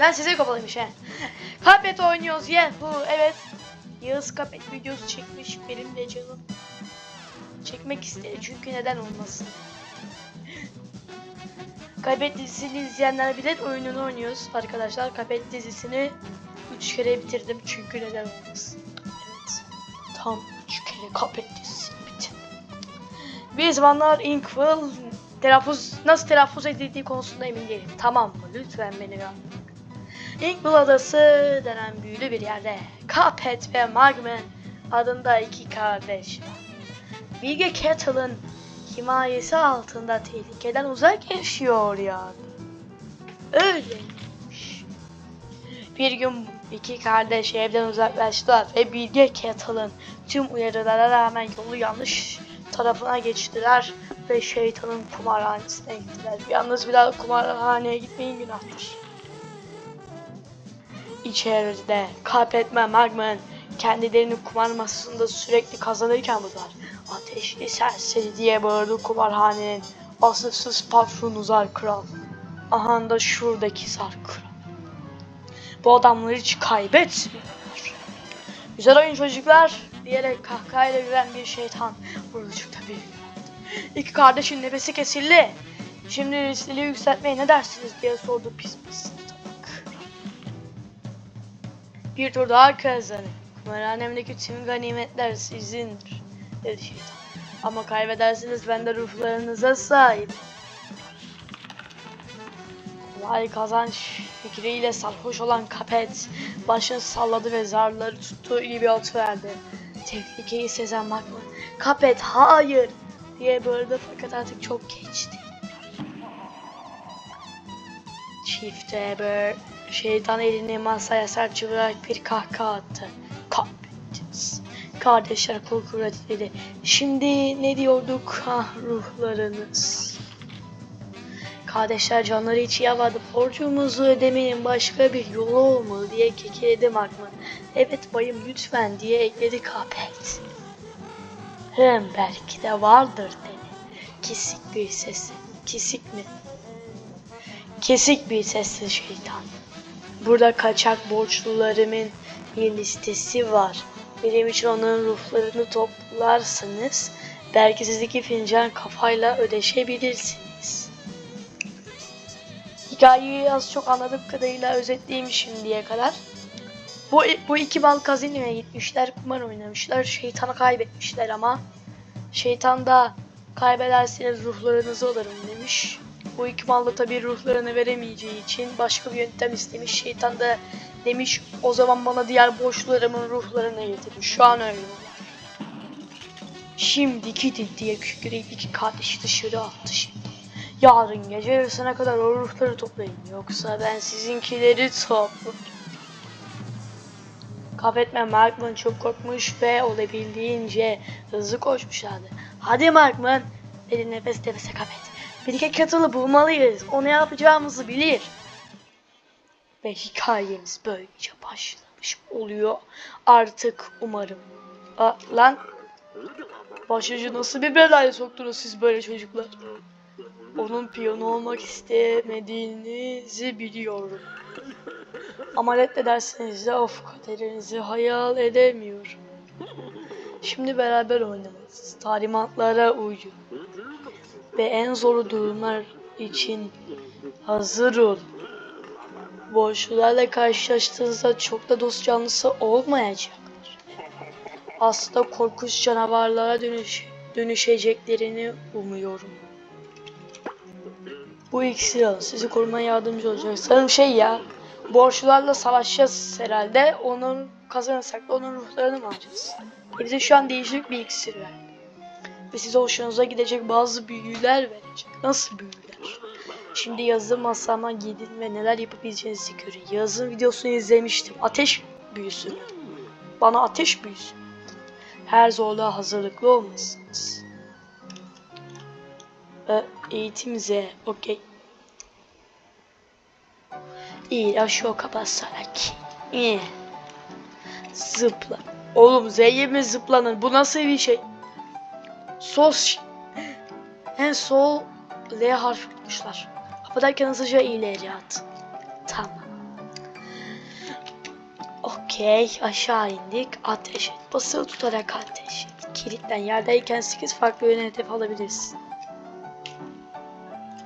Ben size kapalıymış he. Kapet oynuyoruz Yahoo. Evet. Yağız Kapet videosu çekmiş. Benim de canım. Çekmek istedi çünkü neden olmasın. Kapet dizisini izleyenler bilir oyununu oynuyoruz arkadaşlar. Kapet dizisini 3 kere bitirdim çünkü neden olmasın. Evet. Tam 3 kere Kapet dizisini bitirdim. Bir zamanlar Inkwell telaffuz nasıl telaffuz edildiği konusunda emin değilim. Tamam mı? Lütfen beni rahat Inkwell Adası denen büyülü bir yerde Cuphead ve Magman adında iki kardeş. Bilge Kettle'ın himayesi altında tehlikeden uzak yaşıyor yani. Öyleymiş. Bir gün iki kardeş evden uzaklaştılar ve Bilge Kettle'ın tüm uyarılara rağmen yolu yanlış tarafına geçtiler ve şeytanın kumarhanesine gittiler. Yalnız bir daha kumarhaneye gitmeyin günahtır. İçeride Carpetman Magman kendilerini kumar masasında sürekli kazanırken bunlar ateşli serseri diye bağırdı kumarhanenin asılsız patronu Zar Kral. Aha da şuradaki Zar Kral. Bu adamları hiç kaybetmiyorlar. Güzel oyun çocuklar diyerek kahkahayla gülen bir şeytan vurucukta bir İki kardeşin nefesi kesildi. Şimdi riskli yükseltmeye ne dersiniz diye sordu pis pis Bir tur daha kazanın. Kumarhanemdeki tüm ganimetler sizindir dedi şeytan. Ama kaybedersiniz ben de ruhlarınıza sahip. Kolay kazanç fikriyle sarhoş olan Kapet başını salladı ve zarları tuttuğu gibi ot verdi. Tehlikeyi sezen Magma, Kapet hayır diye bağırdı fakat artık çok geçti. Çift Eber, şeytan elini masaya sert çevirarak bir kahkaha attı. Kapet. Kardeşler korkuyla dedi. Şimdi ne diyorduk? Ah ruhlarınız. Kardeşler canları hiç yavadı. Borcumuzu ödemenin başka bir yolu olmalı diye kekeledi Magman. Evet bayım lütfen diye ekledi Kapet. Hem belki de vardır dedi. Kesik bir sesi. Kesik mi? Kesik bir sesli şeytan. Burada kaçak borçlularımın bir listesi var. Benim için onların ruhlarını toplarsınız. Belki siz iki fincan kafayla ödeşebilirsiniz. Hikayeyi az çok anladığım kadarıyla özetleyeyim şimdiye kadar. Bu, bu iki bal kazinoya gitmişler, kumar oynamışlar, şeytanı kaybetmişler ama şeytan da kaybederseniz ruhlarınızı alırım demiş. Bu iki mal da tabii ruhlarını veremeyeceği için başka bir yöntem istemiş. Şeytan da demiş o zaman bana diğer borçlularımın ruhlarını getirin. Şu an öyle. Şimdi gidin diye kükreyip iki kardeşi dışarı attı şimdi. Yarın gece yarısına kadar o ruhları toplayın. Yoksa ben sizinkileri toplarım. Kaybetme Markman çok korkmuş ve olabildiğince hızlı koşmuşlardı. Hadi Markman dedi nefes nefese Kapet. Birike katılı bulmalıyız. O ne yapacağımızı bilir. Ve hikayemiz böylece başlamış oluyor. Artık umarım. Aa, lan başucu nasıl bir belaya soktunuz siz böyle çocuklar? Onun piyano olmak istemediğinizi biliyorum. Ama reddederseniz de of kaderinizi hayal edemiyorum. Şimdi beraber oynamalısınız. Talimatlara uyun. Ve en zor durumlar için hazır olun. Borçlularla karşılaştığınızda çok da dost canlısı olmayacaklar. Aslında korkunç canavarlara dönüş, dönüşeceklerini umuyorum. Bu iksir alın. Sizi korumaya yardımcı olacak. Sanırım şey ya. Borçlularla savaşacağız herhalde. Onun kazanırsak da onun ruhlarını mı alacağız? E bize şu an değişik bir iksir ver. Ve size hoşunuza gidecek bazı büyüler verecek. Nasıl büyüler? Şimdi yazı masama gidin ve neler yapabileceğinizi görün. Yazın videosunu izlemiştim. Ateş büyüsü. Bana ateş büyüsü. Her zorluğa hazırlıklı olmalısınız. Ee, eğitim Z. Okey. İyi aşağı kapatsarak. İyi. Zıpla. Oğlum Z'ye mi zıplanır? Bu nasıl bir şey? Sos. En sol L harfi tutmuşlar. Kapıdayken hızlıca ileri at. Tamam. Okey aşağı indik. Ateş et. Basılı tutarak ateş et. Kilitten yerdeyken 8 farklı yöne hedef alabilirsin.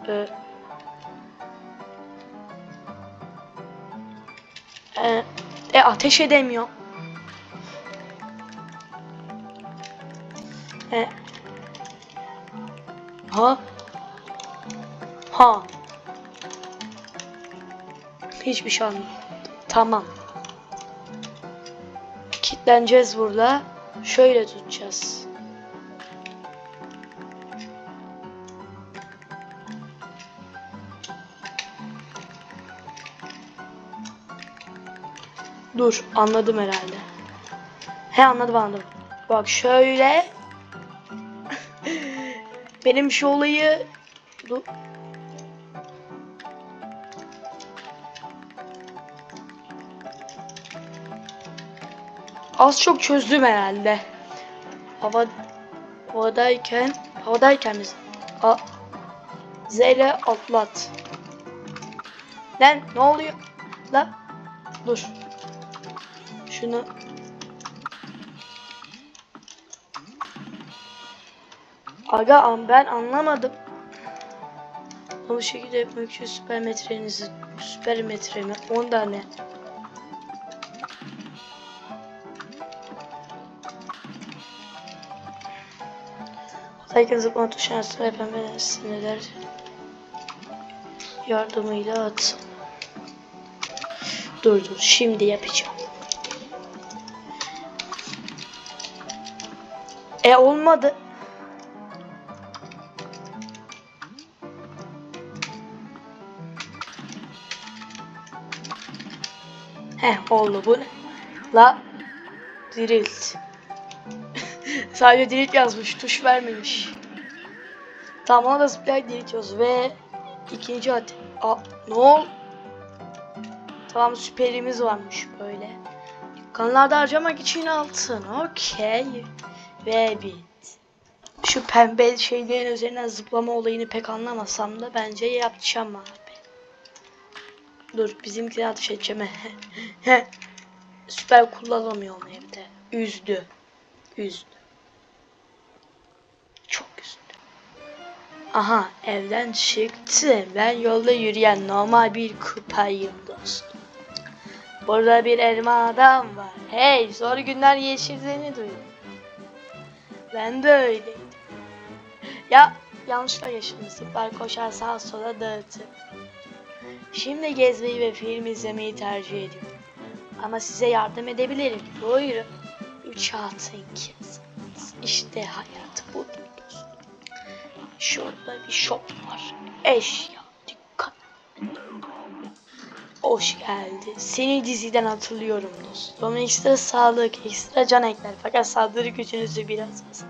Ee, e, e, ateş edemiyor. E, ha? Ha? Hiçbir şey anlamadım. Tamam. Kitleneceğiz burada. Şöyle tutacağız. Dur, anladım herhalde. He anladım anladım. Bak şöyle. Benim şu olayı... Dur. Az çok çözdüm herhalde. Hava havadayken havadayken biz A Z ile atlat. Lan ne oluyor? Lan dur. Şunu Aga ben anlamadım. Bu şekilde yapmak için süper metrenizi süper metremi 10 tane Herkes zıplama tuşuna sıra pembe sinirler yardımıyla at. Dur dur şimdi yapacağım. E olmadı. Heh oldu bu? La dirilt. Sadece delete yazmış, tuş vermemiş. Tamam ona da zıplayarak deletiyoruz ve ikinci at. Aa, ne ol? Tamam süperimiz varmış böyle. Dükkanlarda harcamak için altın. Okey. Ve bit. Şu pembe şeylerin üzerine zıplama olayını pek anlamasam da bence yapacağım abi. Dur bizimkini ateş edeceğim. Süper kullanamıyorum evde. Üzdü. Üzdü. Çok üzdü. Aha evden çıktı. Ben yolda yürüyen normal bir kupayım dostum. Burada bir elma adam var. Hey zor günler geçirdiğini duydum. Ben de öyleydim. Ya yanlışla yaşadım. Zıplar koşar sağa sola dağıtır. Şimdi gezmeyi ve film izlemeyi tercih ediyorum. Ama size yardım edebilirim. Buyurun. Üç altın kez. İşte hayat budur. Şurada bir shop var. Eşya, dikkat. Hoş geldin. Seni diziden hatırlıyorum dostum. Ekstra sağlık, ekstra can ekler. Fakat saldırı gücünüzü biraz az.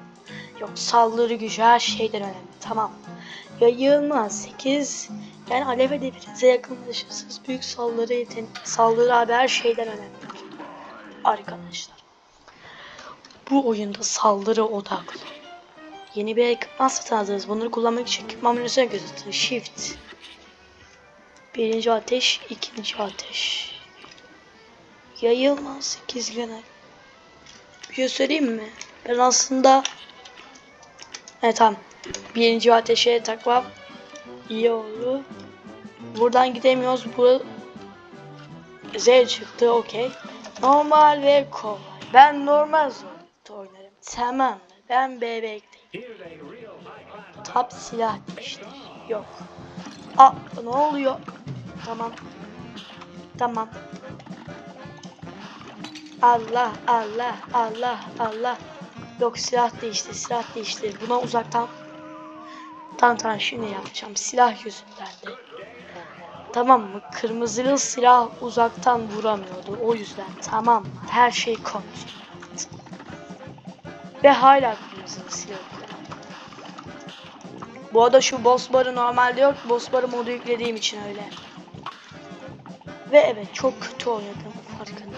Yok saldırı gücü her şeyden önemli. Tamam. Yayılma 8 yani alev hedefinize yakınlaşırsınız. Büyük saldırı yeteneği, saldırı abi her şeyden önemli. Arkadaşlar. Bu oyunda saldırı odaklı. Yeni bir ekipman satın. Bunları kullanmak için ekipman menüsüne göz. Shift. Birinci ateş, ikinci ateş. Yayılma 8 genel. Bir şey söyleyeyim mi? Ben aslında Evet tamam. Birinci ateşe takmam iyi oldu. Buradan gidemiyoruz. Bu Z çıktı okey. Normal ve kolay. Ben normal zorlukta oynarım. Tamam? Ben bebekteyim. Tap silah işte. Yok. Aa ne oluyor? Tamam. Tamam. Allah Allah Allah Allah. Yok silah değişti silah değişti. Buna uzaktan Tamam tamam şimdi yapacağım. Silah yüzünden de. Tamam mı? Kırmızılı silah uzaktan vuramıyordu. O yüzden tamam? Her şey kontrol. Ve hala kırmızılı silah. Bu arada şu boss barı normalde yok. Boss barı modu yüklediğim için öyle. Ve evet çok kötü oynadım farkındayım.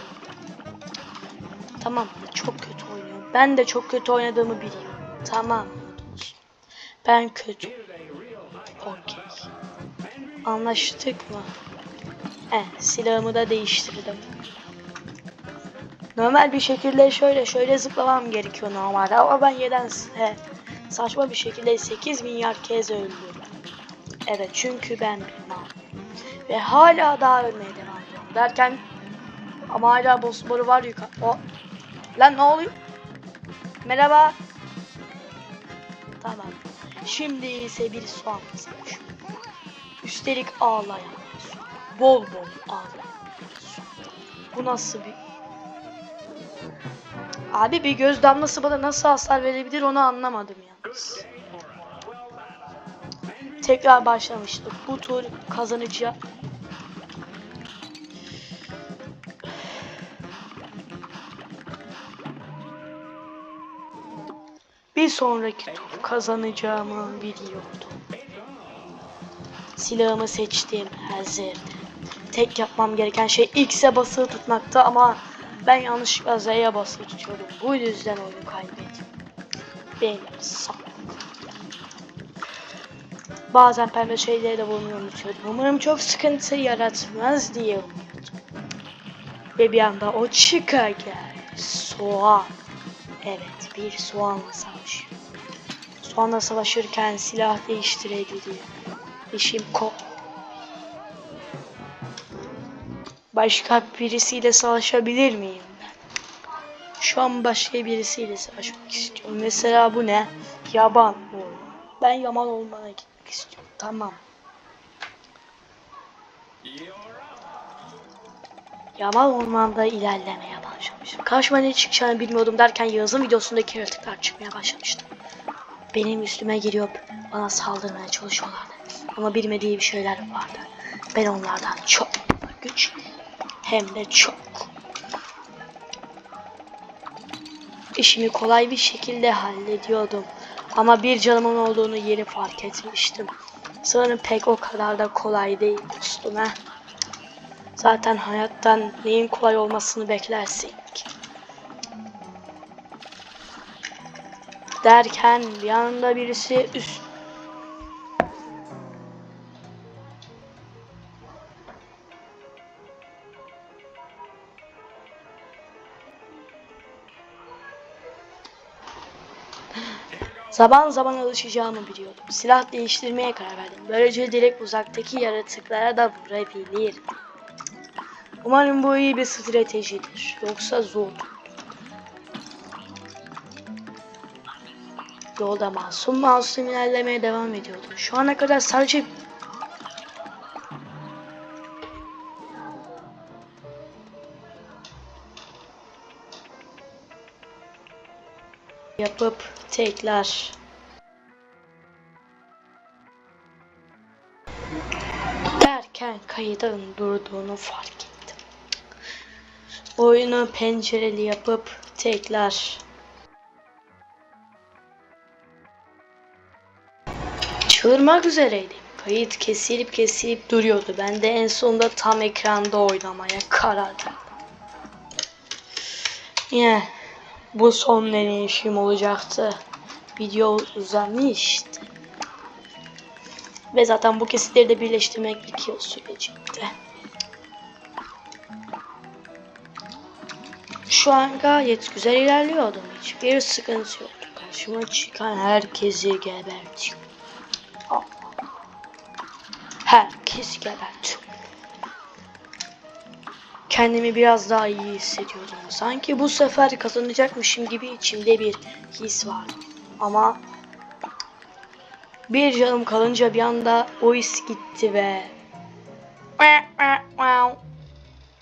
Tamam? Çok kötü oynuyorum. Ben de çok kötü oynadığımı biliyorum. Tamam? Ben kötü. Okey. Anlaştık mı? Eh, silahımı da değiştirdim. Normal bir şekilde şöyle şöyle zıplamam gerekiyor normalde ama ben nedense saçma bir şekilde 8 milyar kez öldüm. Evet çünkü ben bir mal. Ve hala daha ölmeye devam ediyorum. Derken ama hala boss boru var yukarı. O. Lan ne oluyor? Merhaba. Tamam. Şimdi ise bir soğan kızarmış. Üstelik ağlayan. Bol bol ağlayan. Bu nasıl bir... Abi bir göz damlası bana nasıl hasar verebilir onu anlamadım yalnız. Tekrar başlamıştık. Bu tur kazanıcı Bir sonraki tur kazanacağımı biliyordum. Silahımı seçtim, hazırdı. Tek yapmam gereken şey X'e basılı tutmakta ama ben yanlışlıkla Z'ye basılı tutuyordum. Bu yüzden oyunu kaybettim. Benim sağ. Bazen pembe şeyleri de bulmayı unutuyordum. Umarım çok sıkıntı yaratmaz diye umuyordum. Ve bir anda o çıka geldi. Soğan. Evet bir soğanla savaşıyor. Soğanla savaşırken silah değiştirebiliyor. İşim ko. Başka birisiyle savaşabilir miyim ben? Şu an başka birisiyle savaşmak istiyorum. Mesela bu ne? Yaban. Ben yaman olmana gitmek istiyorum. Tamam. Yaman ormanda ilerlemeye başlamıştım. Karşıma ne çıkacağını bilmiyordum derken Yağız'ın videosundaki yaratıklar çıkmaya başlamıştı. Benim üstüme geliyor bana saldırmaya çalışıyorlardı. Ama bilmediği bir şeyler vardı. Ben onlardan çok güç hem de çok. İşimi kolay bir şekilde hallediyordum. Ama bir canımın olduğunu yeni fark etmiştim. Sanırım pek o kadar da kolay değil dostum ha. Zaten hayattan neyin kolay olmasını beklersin Derken anda birisi üst Zaman zaman alışacağımı biliyordum. Silah değiştirmeye karar verdim. Böylece direkt uzaktaki yaratıklara da vurabilirim. Umarım bu iyi bir stratejidir. Yoksa zor. Yolda masum masum ilerlemeye devam ediyordu. Şu ana kadar sadece yapıp tekrar derken kaydın durduğunu fark ettim. Oyunu pencereli yapıp tekrar çığırmak üzereydim. Kayıt kesilip kesilip duruyordu. Ben de en sonunda tam ekranda oynamaya karar verdim. Yine bu son deneyişim olacaktı. Video uzamıştı. Ve zaten bu kesitleri de birleştirmek iki yıl sürecekti. Şu an gayet güzel ilerliyordum. Hiçbir sıkıntı yoktu. Karşıma çıkan herkesi gebertiyorum. keşkeler çok. Kendimi biraz daha iyi hissediyordum. Sanki bu sefer kazanacakmışım gibi içimde bir his vardı. Ama bir canım kalınca bir anda o his gitti ve